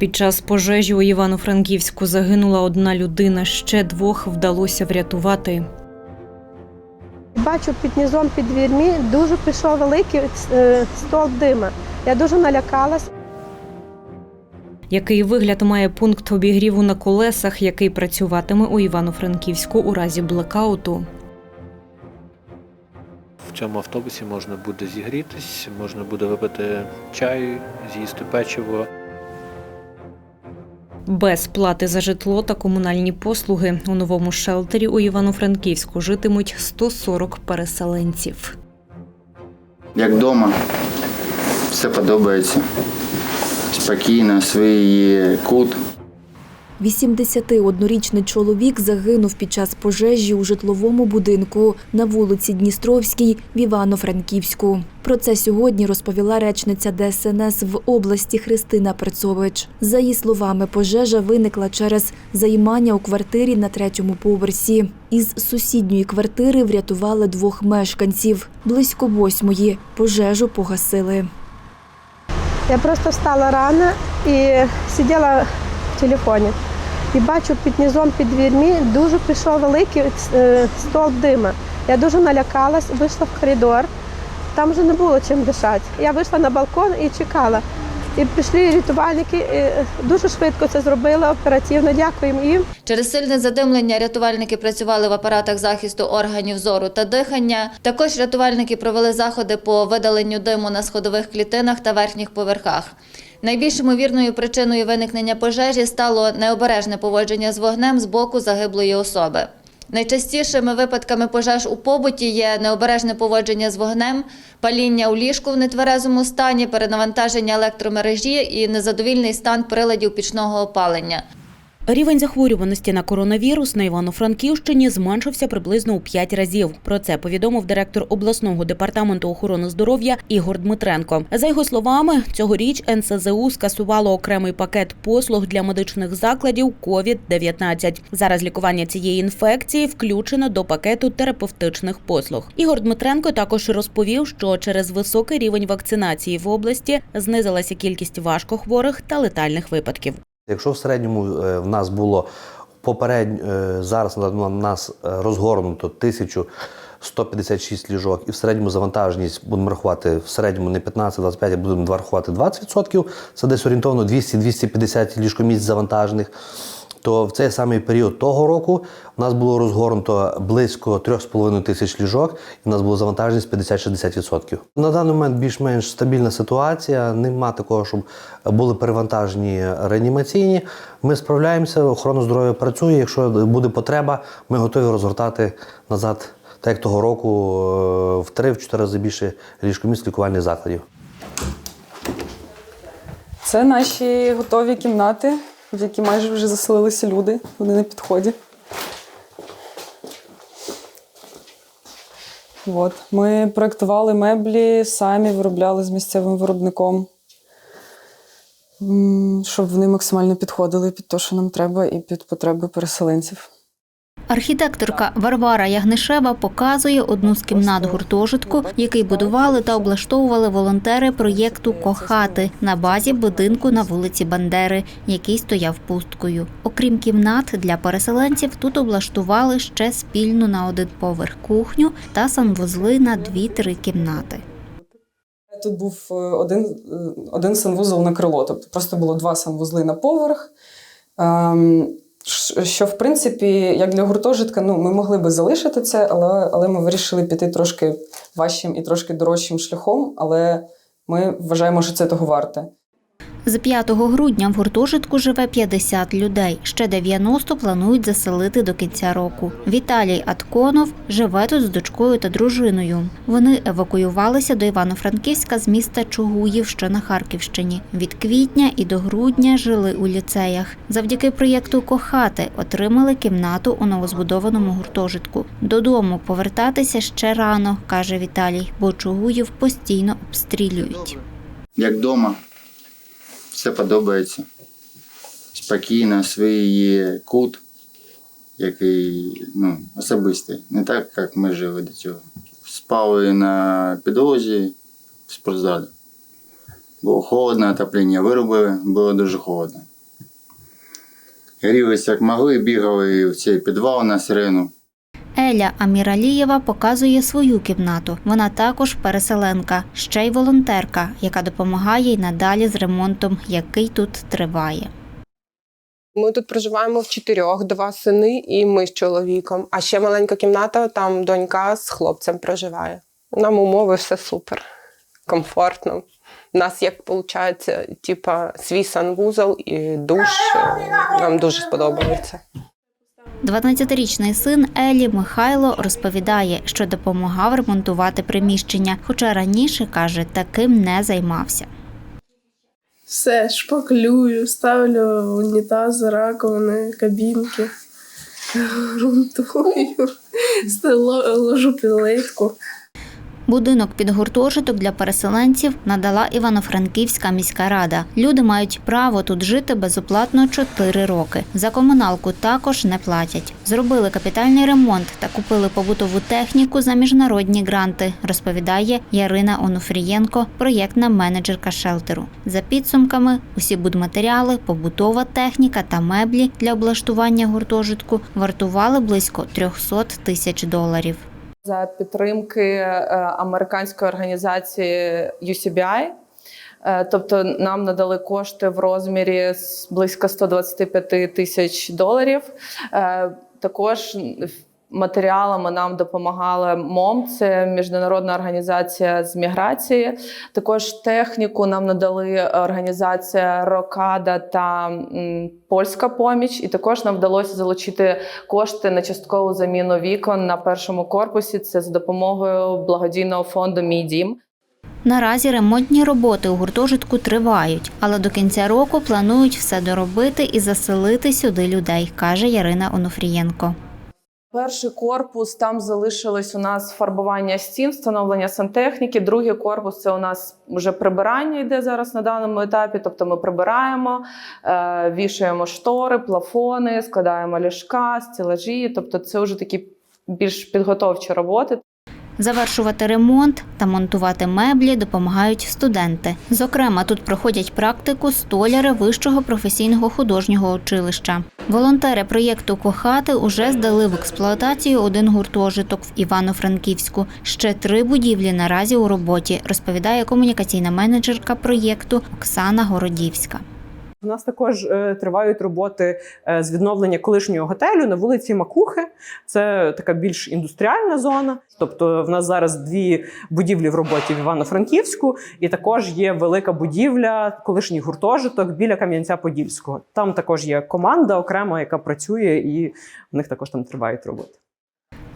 Під час пожежі у Івано-Франківську загинула одна людина, ще двох вдалося врятувати. Бачу під низом під дверми дуже пішов великий е, стовп дима. Я дуже налякалась. Який вигляд має пункт обігріву на колесах, який працюватиме у Івано-Франківську у разі блекауту? В цьому автобусі можна буде зігрітись, можна буде випити чай, з'їсти печиво. Без плати за житло та комунальні послуги у новому шелтері у Івано-Франківську житимуть 140 переселенців. Як вдома, все подобається. Спокійно, свій кут. 81-річний чоловік загинув під час пожежі у житловому будинку на вулиці Дністровській в Івано-Франківську. Про це сьогодні розповіла речниця ДСНС в області Христина Перцович. За її словами, пожежа виникла через займання у квартирі на третьому поверсі. Із сусідньої квартири врятували двох мешканців. Близько восьмої пожежу погасили. Я просто встала рано і сиділа в телефоні. І бачу під низом під дверми дуже пішов великий е, стовп дима. Я дуже налякалась, вийшла в коридор. Там вже не було чим дишати. Я вийшла на балкон і чекала. І прийшли рятувальники, дуже швидко це зробили, оперативно. Дякуємо їм. Через сильне задимлення рятувальники працювали в апаратах захисту органів зору та дихання. Також рятувальники провели заходи по видаленню диму на сходових клітинах та верхніх поверхах. Найбільш ймовірною причиною виникнення пожежі стало необережне поводження з вогнем з боку загиблої особи. Найчастішими випадками пожеж у побуті є необережне поводження з вогнем, паління у ліжку в нетверезому стані, перенавантаження електромережі і незадовільний стан приладів пічного опалення. Рівень захворюваності на коронавірус на Івано-Франківщині зменшився приблизно у 5 разів. Про це повідомив директор обласного департаменту охорони здоров'я Ігор Дмитренко. За його словами, цьогоріч НСЗУ скасувало окремий пакет послуг для медичних закладів COVID-19. Зараз лікування цієї інфекції включено до пакету терапевтичних послуг. Ігор Дмитренко також розповів, що через високий рівень вакцинації в області знизилася кількість важкохворих та летальних випадків. Якщо в середньому е, в нас було попередньо е, зараз на нас е, розгорнуто 1156 ліжок, і в середньому завантаженість будемо рахувати в середньому не 15-25, а будемо рахувати 20%, це десь орієнтовно 200-250 ліжкомісць завантажених. То в цей самий період того року у нас було розгорнуто близько 3,5 тисяч ліжок, і в нас було завантаженість 50-60%. На даний момент більш-менш стабільна ситуація. Нема такого, щоб були перевантажені реанімаційні. Ми справляємося, охорона здоров'я працює. Якщо буде потреба, ми готові розгортати назад, так як того року, е, в 3-4 рази більше ліжкомісць лікувальних закладів. Це наші готові кімнати, в які майже вже заселилися люди. Вони на підході. От. Ми проєктували меблі, самі виробляли з місцевим виробником, щоб вони максимально підходили під те, що нам треба, і під потреби переселенців. Архітекторка Варвара Ягнишева показує одну з кімнат гуртожитку, який будували та облаштовували волонтери проєкту Кохати на базі будинку на вулиці Бандери, який стояв пусткою. Окрім кімнат для переселенців, тут облаштували ще спільну на один поверх кухню та санвузли на дві-три кімнати. Тут був е, один, е, один санвузол на крило, тобто просто було два санвузли на поверх. Що, в принципі, як для гуртожитка, ну, ми могли би залишити це, але, але ми вирішили піти трошки важчим і трошки дорожчим шляхом, але ми вважаємо, що це того варте. З 5 грудня в гуртожитку живе 50 людей. Ще 90 планують заселити до кінця року. Віталій Атконов живе тут з дочкою та дружиною. Вони евакуювалися до Івано-Франківська з міста Чугуїв, що на Харківщині. Від квітня і до грудня жили у ліцеях. Завдяки проєкту Кохати отримали кімнату у новозбудованому гуртожитку. Додому повертатися ще рано, каже Віталій, бо Чугуїв постійно обстрілюють. Як вдома, все подобається. Спокійно, свій є кут, який ну, особистий. Не так, як ми жили до цього. Спали на підлозі в спортзалі. Було холодно, отоплення виробили, було дуже холодно. Грілися як могли, бігали в цей підвал на сирену. Еля Аміралієва показує свою кімнату. Вона також переселенка, ще й волонтерка, яка допомагає й надалі з ремонтом, який тут триває. Ми тут проживаємо в чотирьох, два сини і ми з чоловіком. А ще маленька кімната, там донька з хлопцем проживає. Нам умови все супер, комфортно. У нас, як виходить, типа свій санвузол і душ. Нам дуже сподобається. 12-річний син Елі Михайло розповідає, що допомагав ремонтувати приміщення, хоча раніше каже, таким не займався. Все, шпаклюю, ставлю унітази, раковини, кабінки, грунтую, ложу плитку. Будинок під гуртожиток для переселенців надала Івано-Франківська міська рада. Люди мають право тут жити безоплатно 4 роки. За комуналку також не платять. Зробили капітальний ремонт та купили побутову техніку за міжнародні гранти, розповідає Ярина Онуфрієнко, проєктна менеджерка шелтеру. За підсумками, усі будматеріали, побутова техніка та меблі для облаштування гуртожитку вартували близько 300 тисяч доларів. За підтримки е, американської організації UCBI. Е, Тобто нам надали кошти в розмірі близько 125 тисяч доларів. Е, Також матеріалами нам допомагала МОМ, це міжнародна організація з міграції. Також техніку нам надали організація Рокада та Польська поміч. І також нам вдалося залучити кошти на часткову заміну вікон на першому корпусі. Це за допомогою благодійного фонду Мій дім. Наразі ремонтні роботи у гуртожитку тривають, але до кінця року планують все доробити і заселити сюди людей, каже Ярина Онуфрієнко. Перший корпус там залишилось у нас фарбування стін, встановлення сантехніки. Другий корпус це у нас вже прибирання йде зараз на даному етапі. Тобто ми прибираємо, е, вішаємо штори, плафони, складаємо ліжка, стелажі. Тобто, це вже такі більш підготовчі роботи. Завершувати ремонт та монтувати меблі допомагають студенти. Зокрема, тут проходять практику столяри вищого професійного художнього училища. Волонтери проєкту Кохати уже здали в експлуатацію один гуртожиток в Івано-Франківську. Ще три будівлі наразі у роботі, розповідає комунікаційна менеджерка проєкту Оксана Городівська. У нас також е, тривають роботи е, з відновлення колишнього готелю на вулиці Макухи. Це така більш індустріальна зона. Тобто, в нас зараз дві будівлі в роботі в Івано-Франківську, і також є велика будівля, колишній гуртожиток біля Кам'янця-Подільського. Там також є команда окрема, яка працює, і в них також там тривають роботи.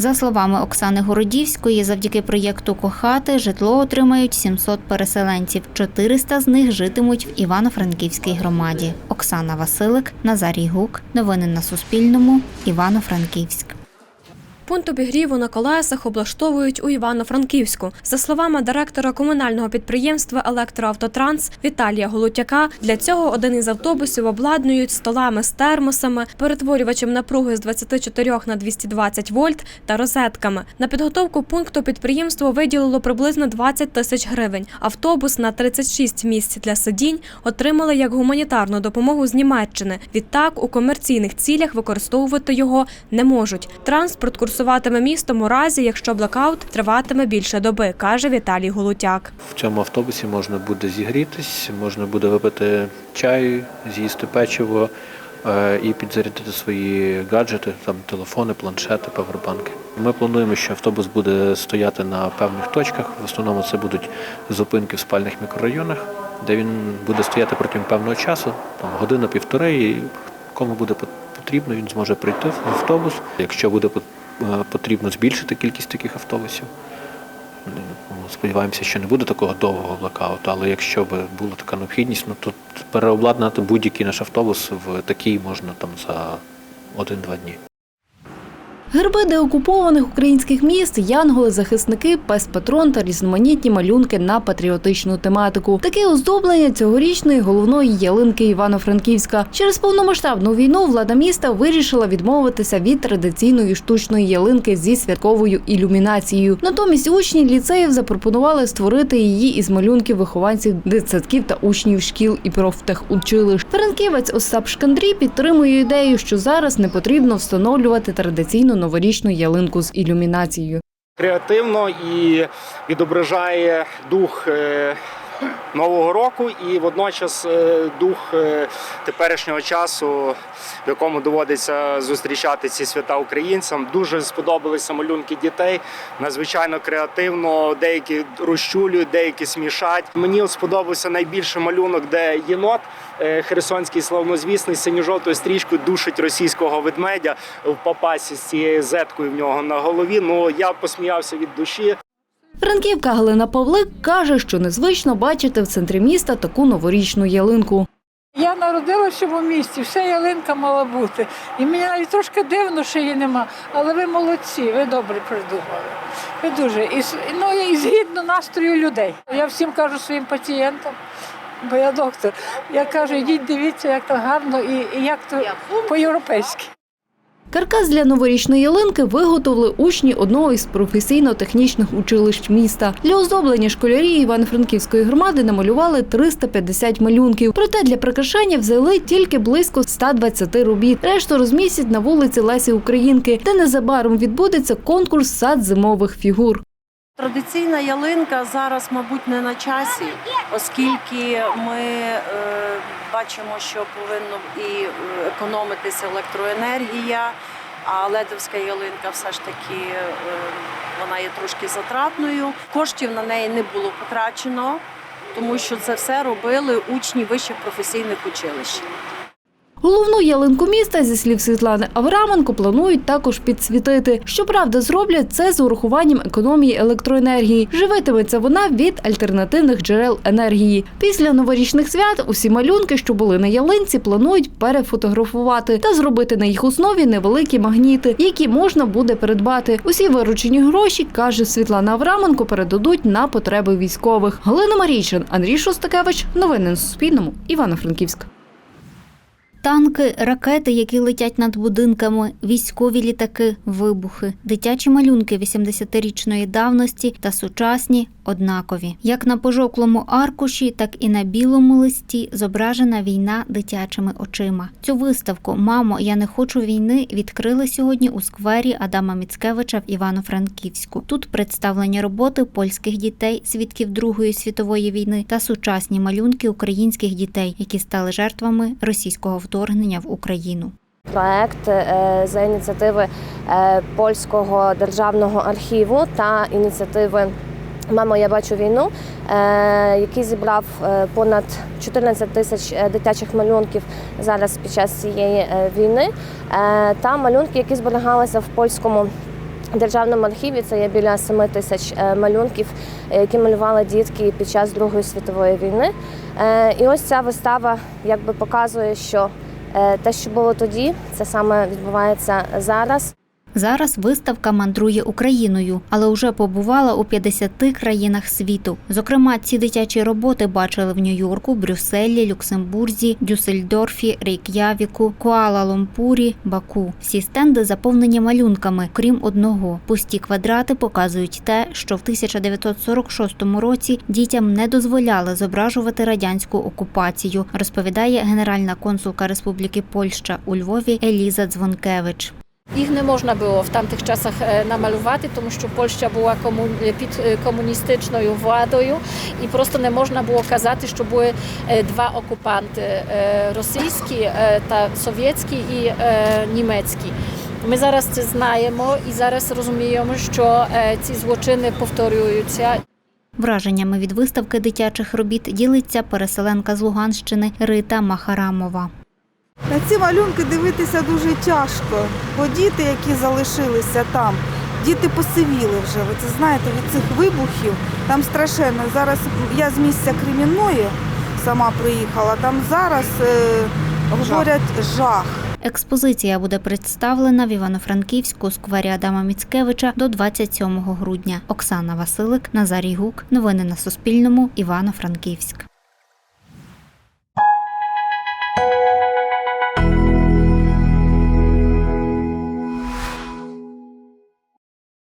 За словами Оксани Городівської, завдяки проєкту Кохати житло отримають 700 переселенців. 400 з них житимуть в Івано-Франківській громаді. Оксана Василик, Назарій Гук. Новини на Суспільному. Івано-Франківськ. Пункт обігріву на колесах облаштовують у Івано-Франківську. За словами директора комунального підприємства Електроавтотранс Віталія Голутяка, для цього один із автобусів обладнують столами з термосами, перетворювачем напруги з 24 на 220 вольт та розетками. На підготовку пункту підприємство виділило приблизно 20 тисяч гривень. Автобус на 36 місць для сидінь отримали як гуманітарну допомогу з Німеччини. Відтак у комерційних цілях використовувати його не можуть. Транспорт курсуватиме містом у разі, якщо блекаут триватиме більше доби, каже Віталій Голутяк. В цьому автобусі можна буде зігрітись, можна буде випити чай, з'їсти печиво е, і підзарядити свої гаджети, там телефони, планшети, павербанки. Ми плануємо, що автобус буде стояти на певних точках. В основному це будуть зупинки в спальних мікрорайонах, де він буде стояти протягом певного часу, там година-півтори, і кому буде потрібно, він зможе прийти в автобус. Якщо буде потрібно збільшити кількість таких автобусів. Ну, Сподіваємося, що не буде такого довгого блокауту, але якщо б була така необхідність, ну то переобладнати будь-який наш автобус в такий можна там за один-два дні. Герби деокупованих українських міст, янголи, захисники, пес-патрон та різноманітні малюнки на патріотичну тематику. Таке оздоблення цьогорічної головної ялинки Івано-Франківська. Через повномасштабну війну влада міста вирішила відмовитися від традиційної штучної ялинки зі святковою ілюмінацією. Натомість учні ліцеїв запропонували створити її із малюнків вихованців дитсадків та учнів шкіл і профтехучилищ. Франківець Остап Шкандрій підтримує ідею, що зараз не потрібно встановлювати традиційну новорічну ялинку з ілюмінацією. креативно і відображає дух е, нового року і водночас е, дух е, теперішнього часу, в якому доводиться зустрічати ці свята українцям. Дуже сподобалися малюнки дітей. Надзвичайно креативно, деякі розчулюють, деякі смішать. Мені сподобався найбільше малюнок, де єнот е, херсонський славнозвісний синьо-жовтою стрічкою душить російського ведмедя в папасі з цією зеткою в нього на голові. Ну я посміявся від душі. Франківка Галина Павлик каже, що незвично бачити в центрі міста таку новорічну ялинку. Я народилася в цьому місті, вся ялинка мала бути. І мені навіть трошки дивно, що її нема. Але ви молодці, ви добре придумали. Ви дуже. І, ну, і згідно настрою людей. Я всім кажу своїм пацієнтам, бо я доктор. Я кажу, йдіть, дивіться, як то гарно і, і як то по-європейськи. Каркас для новорічної ялинки виготовили учні одного із професійно-технічних училищ міста. Для оздоблення школярі Івано-Франківської громади намалювали 350 малюнків. Проте для прикрашання взяли тільки близько 120 робіт. Решту розмістять на вулиці Лесі Українки, де незабаром відбудеться конкурс сад зимових фігур. Традиційна ялинка зараз, мабуть, не на часі, оскільки ми е, бачимо, що повинно і е, економитися електроенергія, а ледовська ялинка все ж таки е, вона є трошки затратною. Коштів на неї не було потрачено, тому що це все робили учні вищих професійних училищ. Головну ялинку міста, зі слів Світлани Авраменко, планують також підсвітити. Щоправда, зроблять це з урахуванням економії електроенергії. Живитиметься вона від альтернативних джерел енергії. Після новорічних свят усі малюнки, що були на ялинці, планують перефотографувати та зробити на їх основі невеликі магніти, які можна буде придбати. Усі виручені гроші, каже Світлана Авраменко, передадуть на потреби військових. Галина Марійчин, Андрій Шостакевич. Новини на Суспільному. Івано-Франківськ. Танки, ракети, які летять над будинками, військові літаки, вибухи, дитячі малюнки 80-річної давності та сучасні однакові. Як на пожовклому аркуші, так і на білому листі зображена війна дитячими очима. Цю виставку Мамо, я не хочу війни відкрили сьогодні у сквері Адама Міцкевича в Івано-Франківську. Тут представлені роботи польських дітей, свідків Другої світової війни та сучасні малюнки українських дітей, які стали жертвами російського вторгнення в Україну. Проект е, за ініціативи е, польського державного архіву та ініціативи Мамо, я бачу війну, е, який зібрав е, понад 14 тисяч е, дитячих малюнків зараз під час цієї війни. Та малюнки, які зберігалися в польському державному архіві, це є біля 7 тисяч малюнків, які малювали дітки під час Другої світової війни. І ось ця вистава якби показує, що Те, що було тоді, це саме відбувається зараз. Зараз виставка мандрує Україною, але вже побувала у 50 країнах світу. Зокрема, ці дитячі роботи бачили в Нью-Йорку, Брюсселі, Люксембурзі, Дюссельдорфі, Рейк'явіку, Куала-Лумпурі, Баку. Всі стенди заповнені малюнками, крім одного. Пусті квадрати показують те, що в 1946 році дітям не дозволяли зображувати радянську окупацію, розповідає генеральна консулка Республіки Польща у Львові Еліза Дзвонкевич. Їх не можна було в тамтих часах е, намалювати, тому що Польща була кому... під е, комуністичною владою, і просто не можна було казати, що були е, два окупанти е, російські е, та совєтські і е, німецькі. Ми зараз це знаємо і зараз розуміємо, що е, ці злочини повторюються. Враженнями від виставки дитячих робіт ділиться переселенка з Луганщини Рита Махарамова. На ці малюнки дивитися дуже тяжко, бо діти, які залишилися там, діти посивіли вже. Ви це знаєте, від цих вибухів там страшенно. Зараз я з місця Кремінної сама приїхала, там зараз е, говорять жах. Експозиція буде представлена в Івано-Франківську у сквері Адама Міцкевича до 27 грудня. Оксана Василик, Назарій Гук. Новини на Суспільному. Івано-Франківськ.